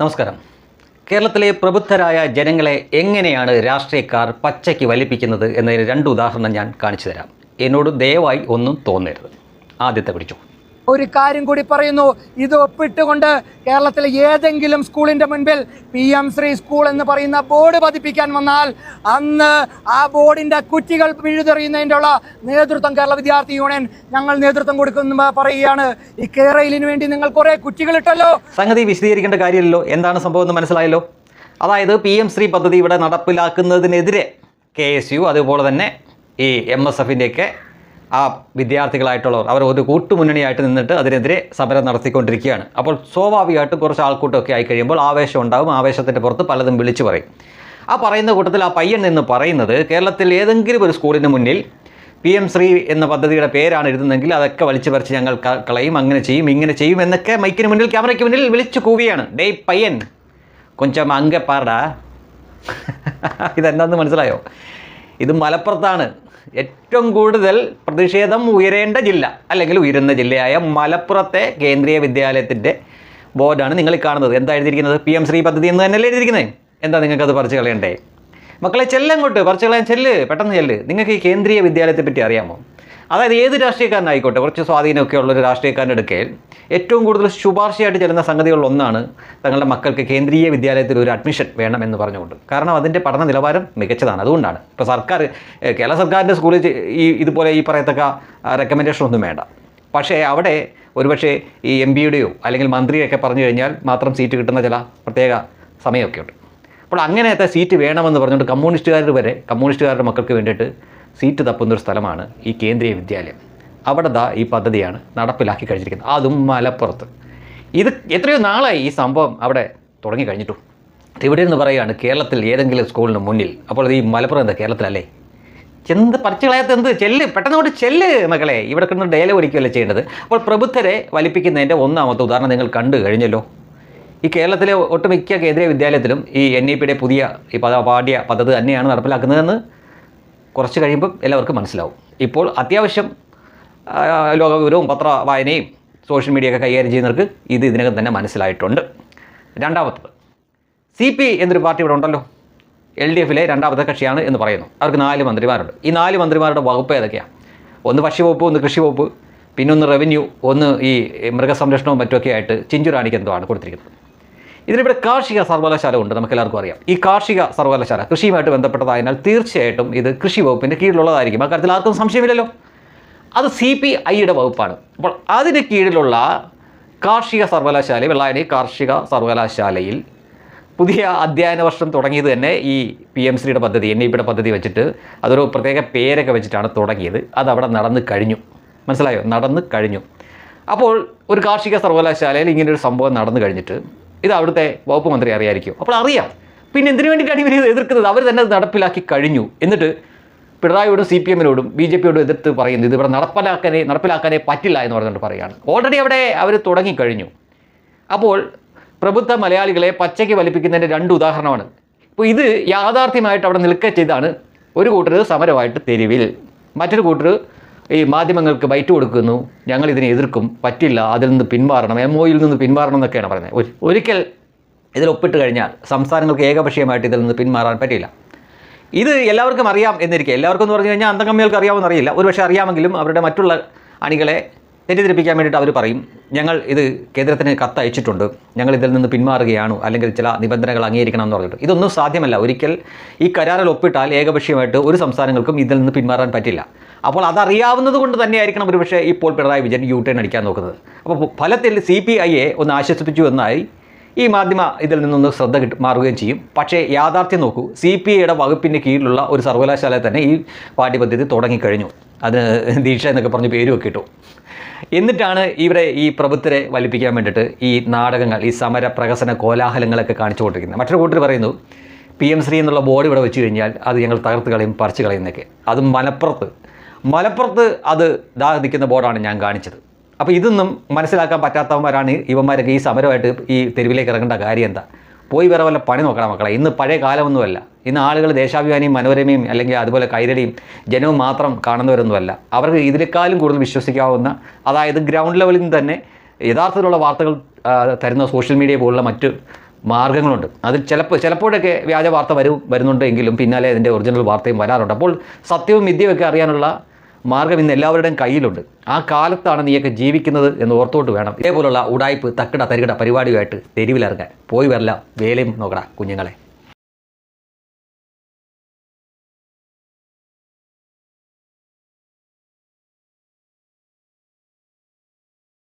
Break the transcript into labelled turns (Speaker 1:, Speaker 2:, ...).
Speaker 1: നമസ്കാരം. കേരളത്തിലെ പ്രബുദ്ധരായ ജനങ്ങളെ എങ്ങനെയാണ് രാഷ്ട്രീയക്കാർ പച്ചയ്ക്ക് വലിപ്പിക്കുന്നത് എന്നതിന് രണ്ട് ഉദാഹരണം ഞാൻ കാണിച്ചു തരാം. എന്നോട് ദയവായി ഒന്നും തോന്നരുത്. ആദ്യത്തെ പിടിച്ചു.
Speaker 2: ഒരു കാര്യം കൂടി പറയുന്നു. ഇത് ഒപ്പിട്ടുകൊണ്ട് കേരളത്തിലെ ഏതെങ്കിലും സ്കൂളിന്റെ മുൻപിൽ പി എം ശ്രീ സ്കൂൾ എന്ന് പറയുന്ന ബോർഡ് പതിപ്പിക്കാൻ വന്നാൽ അന്ന് ആ ബോർഡിന്റെ കുറ്റികൾ പിഴുതെറിയുന്നതിന്റെ ഉള്ള നേതൃത്വം കേരള വിദ്യാർത്ഥി യൂണിയൻ ഞങ്ങൾ നേതൃത്വം കൊടുക്കുന്ന പറയുകയാണ്. ഈ കേരളിന് വേണ്ടി നിങ്ങൾ കുറേ കുറ്റികൾ ഇട്ടല്ലോ.
Speaker 1: സംഗതി വിശദീകരിക്കേണ്ട കാര്യമല്ലോ എന്താണ് സംഭവം എന്ന് മനസ്സിലായല്ലോ? അതായത് പി എം ശ്രീ പദ്ധതി ഇവിടെ നടപ്പിലാക്കുന്നതിനെതിരെ കെ എസ് യു അതുപോലെ തന്നെ ഈ എം എസ് എഫിന്റെയൊക്കെ ആ വിദ്യാർത്ഥികളായിട്ടുള്ളവർ അവർ ഒരു കൂട്ടുമുന്നണിയായിട്ട് നിന്നിട്ട് അതിനെതിരെ സമരം നടത്തിക്കൊണ്ടിരിക്കുകയാണ്. അപ്പോൾ സ്വാഭാവികമായിട്ടും കുറച്ച് ആൾക്കൂട്ടമൊക്കെ ആയി കഴിയുമ്പോൾ ആവേശം ഉണ്ടാകും ആവേശത്തിന്റെ പുറത്ത് പലതും വിളിച്ചു പറയും. ആ പറയുന്ന കൂട്ടത്തിൽ ആ പയ്യൻ നിന്ന് പറയുന്നത് കേരളത്തിൽ ഏതെങ്കിലും ഒരു സ്കൂളിന് മുന്നിൽ പി എം ശ്രീ എന്ന പദ്ധതിയുടെ പേരാണ് എഴുതുന്നതെങ്കിൽ അതൊക്കെ വലിച്ചു പറിച്ച് ഞങ്ങൾ കളയും അങ്ങനെ ചെയ്യും ഇങ്ങനെ ചെയ്യും എന്നൊക്കെ മൈക്കിന് മുന്നിൽ ക്യാമറയ്ക്ക് മുന്നിൽ വിളിച്ചു കൂവിയാണ്. ഡേ പയ്യൻ കൊഞ്ചം അങ്കപ്പാറ ഇതെന്താന്ന് മനസ്സിലായോ? ഇത് മലപ്പുറത്താണ്. ഏറ്റവും കൂടുതൽ പ്രതിഷേധം ഉയരേണ്ട ജില്ല അല്ലെങ്കിൽ ഉയരുന്ന ജില്ലയായ മലപ്പുറത്തെ കേന്ദ്രീയ വിദ്യാലയത്തിന്റെ ബോർഡാണ് നിങ്ങൾ കാണുന്നത്. എന്താ എഴുതിയിരിക്കുന്നത്? പി എം ശ്രീ പദ്ധതി എന്ന് തന്നെയല്ലേ എഴുതിയിരിക്കുന്നത്? എന്താ നിങ്ങൾക്കത് പറിച്ചു കളയണ്ടേ? മക്കളെ ചെല്ലങ്ങോട്ട് കുറച്ച് കളയാൻ ചെല്ല് പെട്ടെന്ന് ചെല്ല്. നിങ്ങൾക്ക് ഈ കേന്ദ്രീയ വിദ്യാലയത്തെ പറ്റി അറിയാമോ? അതായത് ഏത് രാഷ്ട്രീയക്കാരനായിക്കോട്ടെ കുറച്ച് സ്വാധീനമൊക്കെ ഉള്ളൊരു രാഷ്ട്രീയക്കാരന്റെ അടുക്കൽ ഏറ്റവും കൂടുതൽ ശുപാർശയായിട്ട് ചെല്ലുന്ന സംഗതികളിൽ ഒന്നാണ് തങ്ങളുടെ മക്കൾക്ക് കേന്ദ്രീയ വിദ്യാലയത്തിൽ ഒരു അഡ്മിഷൻ വേണം എന്ന് പറഞ്ഞുകൊണ്ട്. കാരണം അതിന്റെ പഠന നിലവാരം മികച്ചതാണ്. അതുകൊണ്ടാണ്. ഇപ്പോൾ സർക്കാർ കേരള സർക്കാരിന്റെ സ്കൂളിൽ ഈ ഇതുപോലെ ഈ പറയത്തക്ക റെക്കമെൻഡേഷൻ ഒന്നും വേണ്ട. പക്ഷേ അവിടെ ഒരുപക്ഷേ ഈ എം പിയുടെയോ അല്ലെങ്കിൽ മന്ത്രിയൊക്കെ പറഞ്ഞു കഴിഞ്ഞാൽ മാത്രം സീറ്റ് കിട്ടുന്ന ചില പ്രത്യേക സമയമൊക്കെ ഉണ്ട് അപ്പോൾ അങ്ങനത്തെ സീറ്റ് വേണമെന്ന് പറഞ്ഞുകൊണ്ട് കമ്മ്യൂണിസ്റ്റുകാർ വരെ കമ്മ്യൂണിസ്റ്റുകാരുടെ മക്കൾക്ക് വേണ്ടിയിട്ട് സീറ്റ് തപ്പുന്നൊരു സ്ഥലമാണ് ഈ കേന്ദ്രീയ വിദ്യാലയം. അവിടെ ദാ ഈ പദ്ധതിയാണ് നടപ്പിലാക്കി കഴിഞ്ഞിരിക്കുന്നത്. അതും മലപ്പുറത്ത്. ഇത് എത്രയോ നാളായി ഈ സംഭവം അവിടെ തുടങ്ങി കഴിഞ്ഞിട്ടു. ഇവിടെ നിന്ന് പറയുകയാണ് കേരളത്തിൽ ഏതെങ്കിലും സ്കൂളിന് മുന്നിൽ അപ്പോൾ ഈ മലപ്പുറം എന്താ കേരളത്തിലല്ലേ? എന്ത് പറിച്ചുകളയാത്ത എന്ത്? ചെല്ല് പെട്ടെന്ന് കൊണ്ട് ചെല്ല് മക്കളെ. ഇവിടെ കിടന്ന് ഒരിക്കുകയല്ലേ ചെയ്യേണ്ടത്? അപ്പോൾ പ്രബുദ്ധരെ വലിപ്പിക്കുന്നതിന്റെ ഒന്നാമത്തെ ഉദാഹരണം നിങ്ങൾ കണ്ടു കഴിഞ്ഞല്ലോ. ഈ കേരളത്തിലെ ഒട്ടുമിക്ക കേന്ദ്രീയ വിദ്യാലയത്തിലും ഈ എൻ ഇ പിയുടെ പുതിയ ഈ പദ പാഠ്യ പദ്ധതി തന്നെയാണ് നടപ്പിലാക്കുന്നതെന്ന് കുറച്ച് കഴിയുമ്പം എല്ലാവർക്കും മനസ്സിലാവും. ഇപ്പോൾ അത്യാവശ്യം ലോക ലോകവിവരവും പത്ര വായനയും സോഷ്യൽ മീഡിയ ഒക്കെ കൈകാര്യം ചെയ്യുന്നവർക്ക് ഇത് ഇതിനകം തന്നെ മനസ്സിലായിട്ടുണ്ട്. രണ്ടാമത്തത് സി പി എന്നൊരു പാർട്ടി ഇവിടെ ഉണ്ടല്ലോ. എൽ ഡി എഫിലെ രണ്ടാമത്തെ കക്ഷിയാണ് എന്ന് പറയുന്നു. അവർക്ക് നാല് മന്ത്രിമാരുണ്ട്. ഈ നാല് മന്ത്രിമാരുടെ വകുപ്പ് ഏതൊക്കെയാണ്? ഒന്ന് ഭക്ഷ്യവകുപ്പ് ഒന്ന് കൃഷി വകുപ്പ് പിന്നെ ഒന്ന് റവന്യൂ ഒന്ന് ഈ മൃഗസംരക്ഷണവും മറ്റുമൊക്കെ ആയിട്ട് ചിഞ്ചുറാണിക്ക് എന്തോ ആണ് കൊടുത്തിരിക്കുന്നത്. ഇതിലിവിടെ കാർഷിക സർവകലാശാല ഉണ്ട് നമുക്ക് എല്ലാവർക്കും അറിയാം. ഈ കാർഷിക സർവകലാശാല കൃഷിയുമായിട്ട് ബന്ധപ്പെട്ടതായതിനാൽ തീർച്ചയായിട്ടും ഇത് കൃഷി വകുപ്പിന്റെ കീഴിലുള്ളതായിരിക്കും. അക്കാര്യത്തിൽ ആർക്കും സംശയമില്ലല്ലോ. അത് സി പി ഐയുടെ വകുപ്പാണ്. അപ്പോൾ അതിന് കീഴിലുള്ള കാർഷിക സർവകലാശാല വെള്ളായണി കാർഷിക സർവകലാശാലയിൽ പുതിയ അധ്യയന വർഷം തുടങ്ങിയത് തന്നെ ഈ പി എം സിയുടെ പദ്ധതി എൻ ഇ പിയുടെ പദ്ധതി വെച്ചിട്ട് അതൊരു പ്രത്യേക പേരൊക്കെ വെച്ചിട്ടാണ് തുടങ്ങിയത്. അത് അവിടെ നടന്ന് കഴിഞ്ഞു. മനസ്സിലായോ? നടന്നു കഴിഞ്ഞു. അപ്പോൾ ഒരു കാർഷിക സർവകലാശാലയിൽ ഇങ്ങനെ ഒരു സംഭവം നടന്നു കഴിഞ്ഞിട്ട് ഇത് അവിടുത്തെ വകുപ്പ് മന്ത്രി അറിയായിരിക്കും. അപ്പോൾ അറിയാം. പിന്നെ എന്തിനു വേണ്ടിയിട്ടാണ് ഇവർ എതിർക്കുന്നത്? അവർ തന്നെ നടപ്പിലാക്കി കഴിഞ്ഞു. എന്നിട്ട് പിണറായിയോടും സി പി എമ്മിനോടും ബി ജെ പിയോടും എതിർത്ത് പറയുന്നത് ഇത് ഇവിടെ നടപ്പിലാക്കാനേ നടപ്പിലാക്കാനേ പറ്റില്ല എന്ന് പറഞ്ഞുകൊണ്ട് പറയുകയാണ്. ഓൾറെഡി അവിടെ അവർ തുടങ്ങിക്കഴിഞ്ഞു അപ്പോൾ പ്രബുദ്ധ മലയാളികളെ പച്ചയ്ക്ക് വലിപ്പിക്കുന്നതിന്റെ രണ്ട് ഉദാഹരണമാണ്. ഇപ്പോൾ ഇത് യാഥാർത്ഥ്യമായിട്ട് അവിടെ നിൽക്കുക ചെയ്താണ് ഒരു കൂട്ടർ സമരമായിട്ട് തെരുവിൽ. മറ്റൊരു കൂട്ടർ ഈ മാധ്യമങ്ങൾക്ക് ബൈറ്റ് കൊടുക്കുന്നു. ഞങ്ങൾ ഇതിനെ എതിർക്കും. പറ്റില്ല. അതിൽ നിന്ന് പിന്മാറണം എം ഒയിൽ നിന്ന് പിന്മാറണം എന്നൊക്കെയാണ് പറയുന്നത്. ഒരു- ഒരിക്കൽ ഇതിൽ ഒപ്പിട്ട് കഴിഞ്ഞാൽ സംസ്ഥാനങ്ങൾക്ക് ഏകപക്ഷീയമായിട്ട് ഇതിൽ നിന്ന് പിന്മാറാൻ പറ്റില്ല ഇത് എല്ലാവർക്കും അറിയാം എന്നിരിക്കുക എല്ലാവർക്കും എന്ന് പറഞ്ഞു കഴിഞ്ഞാൽ അന്തംകമ്മികൾക്ക് അറിയാമെന്നറിയില്ല ഒരുപക്ഷെ അറിയാമെങ്കിലും അവരുടെ മറ്റുള്ള അണികളെ തെറ്റിദ്ധരിപ്പിക്കാൻ വേണ്ടിയിട്ട് അവർ പറയും. ഞങ്ങൾ ഇത് കേന്ദ്രത്തിന് കത്തയച്ചിട്ടുണ്ട്. ഞങ്ങൾ ഇതിൽ നിന്ന് പിന്മാറുകയാണ്. അല്ലെങ്കിൽ ചില നിബന്ധനകൾ അംഗീകരിക്കണം എന്ന് പറഞ്ഞിട്ട്. ഇതൊന്നും സാധ്യമല്ല. ഒരിക്കൽ ഈ കരാറിൽ ഒപ്പിട്ടാൽ ഏകപക്ഷീയമായിട്ട് ഒരു സംസ്ഥാനങ്ങൾക്കും ഇതിൽ നിന്ന് പിന്മാറാൻ പറ്റില്ല. അപ്പോൾ അതറിയാവുന്നത് കൊണ്ട് തന്നെയായിരിക്കണം ഒരുപക്ഷേ ഇപ്പോൾ പിണറായി വിജയൻ യു ടേൺ അടിക്കാൻ നോക്കുന്നത്. അപ്പോൾ ഫലത്തിൽ സി പി ഐയെ ഒന്ന് ആശ്വസിപ്പിച്ചു എന്നായി ഈ മാധ്യമ ഇതിൽ നിന്നൊന്ന് ശ്രദ്ധ കിട്ടും മാറുകയും ചെയ്യും. പക്ഷേ യാഥാർത്ഥ്യം നോക്കൂ. സി പി ഐയുടെ വകുപ്പിന്റെ കീഴിലുള്ള ഒരു സർവകലാശാല തന്നെ ഈ പാഠ്യപദ്ധതി തുടങ്ങിക്കഴിഞ്ഞു. അതിന് ദീക്ഷ എന്നൊക്കെ പറഞ്ഞ് പേര് ഒക്കെ ഇട്ടു. എന്നിട്ടാണ് ഇവരെ ഈ പ്രഭുത്വരെ വലിപ്പിക്കാൻ വേണ്ടിയിട്ട് ഈ നാടകങ്ങൾ ഈ സമര പ്രഹസന കോലാഹലങ്ങളൊക്കെ കാണിച്ചുകൊണ്ടിരിക്കുന്നത് മറ്റൊരു കൂട്ടർ പറയുന്നു പി എം ശ്രീ എന്നുള്ള ബോർഡ് ഇവിടെ വെച്ച് കഴിഞ്ഞാൽ അത് ഞങ്ങൾ തകർത്ത് കളയും പറിച്ച് കളയുന്നൊക്കെ അതും മലപ്പുറത്ത്. മലപ്പുറത്ത് അത് ദാ നിൽക്കുന്ന ബോർഡാണ് ഞാൻ കാണിച്ചത്. അപ്പോൾ ഇതൊന്നും മനസ്സിലാക്കാൻ പറ്റാത്തവന്മാരാണ് ഇവന്മാരൊക്കെ ഈ സമരമായിട്ട് ഈ തെരുവിലേക്ക് ഇറങ്ങേണ്ട കാര്യം എന്താ? പോയി വേറെ വല്ല പണി നോക്കണം മക്കളെ. ഇന്ന് പഴയ കാലമൊന്നുമല്ല. ഇന്ന് ആളുകൾ ദേശാഭിമാനിയും മനോരമയും അല്ലെങ്കിൽ അതുപോലെ കൈരടിയും ജനവും മാത്രം കാണുന്നവരൊന്നുമല്ല. അവർക്ക് ഇതിനേക്കാളും കൂടുതൽ വിശ്വസിക്കാവുന്ന അതായത് ഗ്രൗണ്ട് ലെവലിൽ നിന്ന് തന്നെ യഥാർത്ഥത്തിലുള്ള വാർത്തകൾ തരുന്ന സോഷ്യൽ മീഡിയ പോലുള്ള മറ്റ് മാർഗങ്ങളുണ്ട്. അതിൽ ചിലപ്പോൾ ചിലപ്പോഴൊക്കെ വ്യാജ വാർത്ത വരും വരുന്നുണ്ടെങ്കിലും പിന്നാലെ അതിന്റെ ഒറിജിനൽ വാർത്തയും വരാറുണ്ട്. അപ്പോൾ സത്യവും വിദ്യയൊക്കെ അറിയാനുള്ള മാർഗം ഇന്ന് എല്ലാവരുടെയും കയ്യിലുണ്ട്. ആ കാലത്താണ് നീയൊക്കെ ജീവിക്കുന്നത് എന്ന് ഓർത്തോട്ട് വേണം. ഇതേപോലുള്ള ഉടായ്പ് തക്കട തരികട പരിപാടിയുമായിട്ട് തെരുവിലിറങ്ങാൻ. പോയി വരില്ല വേലയും നോക്കടാ കുഞ്ഞുങ്ങളെ.